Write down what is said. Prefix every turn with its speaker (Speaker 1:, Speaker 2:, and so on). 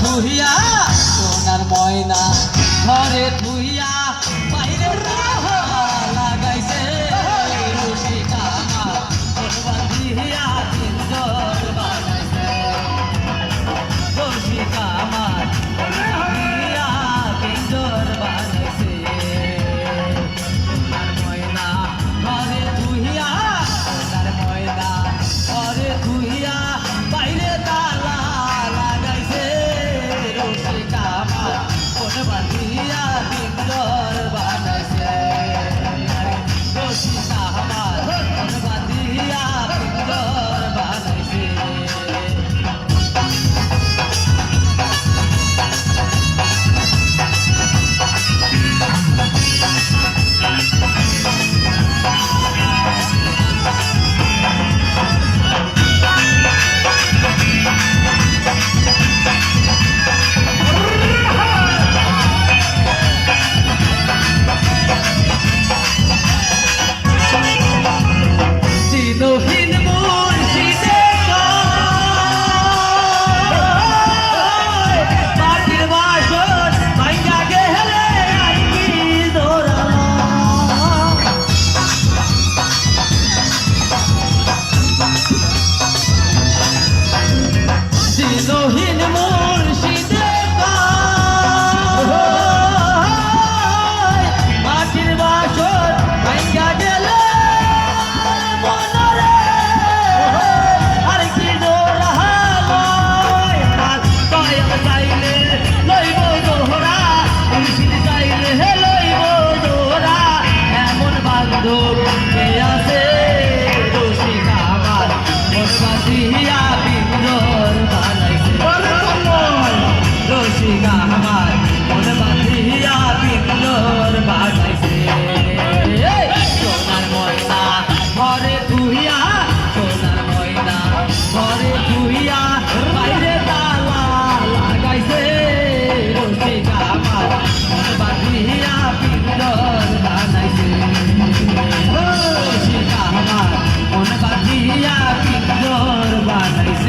Speaker 1: Bhuiyan choro দিয়া কি ঘর বানাইছে